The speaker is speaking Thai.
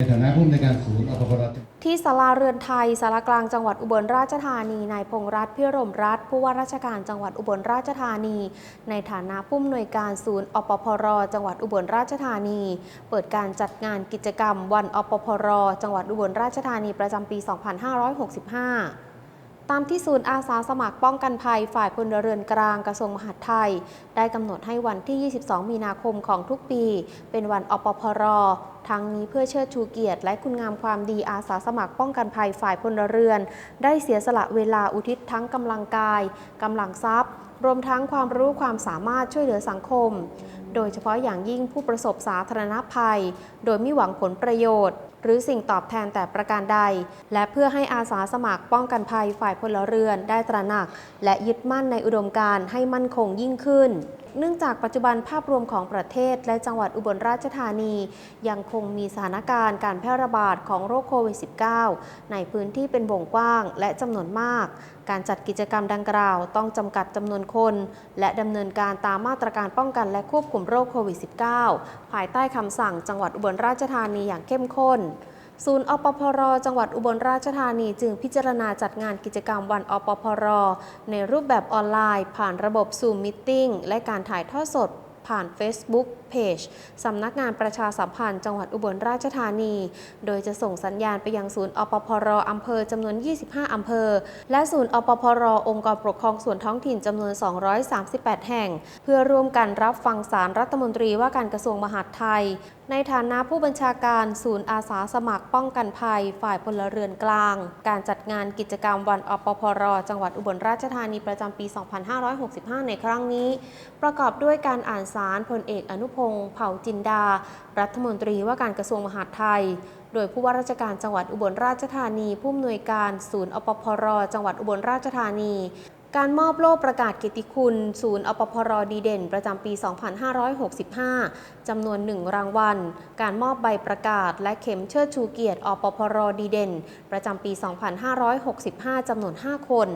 ในฐานะผู้อำนการศูนย์อพรที่ศาลาเรือนไทยสารกลางจังหวัดอุบลราชธานีนายพงษ์รัตน์พิรมรัตน์ผู้ว่าราชการจังหวัดอุบลราชธานี ในฐานะผู้อำนวยการศูนย์อปพร จังหวัดอุบลราชธานี เปิดการจัดงานกิจกรรม วันอปพร จังหวัดอุบลราชธานีประจำปี 2565 ตามที่ศูนย์อาสาสมัครป้องกันภัยฝ่ายพลเรือนกลางกระทรวงมหาดไทย ได้กำหนดให้วันที่ 22 มีนาคมของทุกปี เป็นวันอปพรทั้งนี้เพื่อเชิดชูเกียรติ และคุณงามความดีอาสาสมัครป้องกันภัยฝ่ายพลเรือน ได้เสียสละเวลาอุทิศทั้งกำลังกายกำลังทรัพย์ รวมทั้งความรู้ความสามารถช่วยเหลือสังคม โดยเฉพาะอย่างยิ่งผู้ประสบสาธารณภัย โดยไม่หวังผลประโยชน์ หรือสิ่งตอบแทนแต่ประการใด และเพื่อให้อาสาสมัครป้องกันภัยฝ่ายพลเรือนได้ตระหนัก และยึดมั่นในอุดมการณ์ให้มั่นคงยิ่งขึ้น เนื่องจากปัจจุบันภาพรวมของประเทศและจังหวัดอุบลราชธานี ยังคงมีสถานการณ์การแพร่ระบาดของโรคโควิด -19 ในพื้นที่เป็นวงกว้างและจำนวนมาก การจัดกิจกรรมดังกล่าว ต้องจำกัดจำนวนคน และดำเนินการตามมาตรการป้องกันและควบคุมโรคโควิด -19 ภายใต้คำสั่งจังหวัดอุบลราชธานีอย่างเข้มข้น ศูนย์อปพร จังหวัดอุบลราชธานีจึงพิจารณาจัดงานกิจกรรมวันอปพร ในรูปแบบออนไลน์ ผ่านระบบ Zoom Meeting และการถ่ายทอดสด ผ่าน Facebook Page สำนักงานประชาสัมพันธ์จังหวัดอุบลราชธานี โดยจะส่งสัญญาณไปยังศูนย์อปพรอำเภอจำนวน 25 อำเภอ และศูนย์อปพรองค์กรปกครองส่วนท้องถิ่นจำนวน 238 แห่ง เพื่อร่วมกันรับฟังสารรัฐมนตรีว่าการกระทรวงมหาดไทย ในฐานะผู้บัญชาการศูนย์อาสาสมัครป้องกันภัย ฝ่ายพลเรือนกลาง การจัดงานกิจกรรมวันอปพรจังหวัดอุบลราชธานีประจำปี 2565 ในครั้งนี้ ประกอบด้วยการอ่านสารพลเอกอนุพงศ์เผ่าจินดา รัฐมนตรีว่าการกระทรวงมหาดไทย โดยผู้ว่าราชการจังหวัดอุบลราชธานี ผู้อำนวยการศูนย์อปพรจังหวัดอุบลราชธานี การมอบโล่ประกาศเกียรติคุณ ศูนย์อปพรดีเด่น ประจำปี 2565 จำนวน 1 รางวัล การมอบใบประกาศ และเข็มเชิดชูเกียรติอปพรดีเด่น ประจำปี 2565 จำนวน 5 คน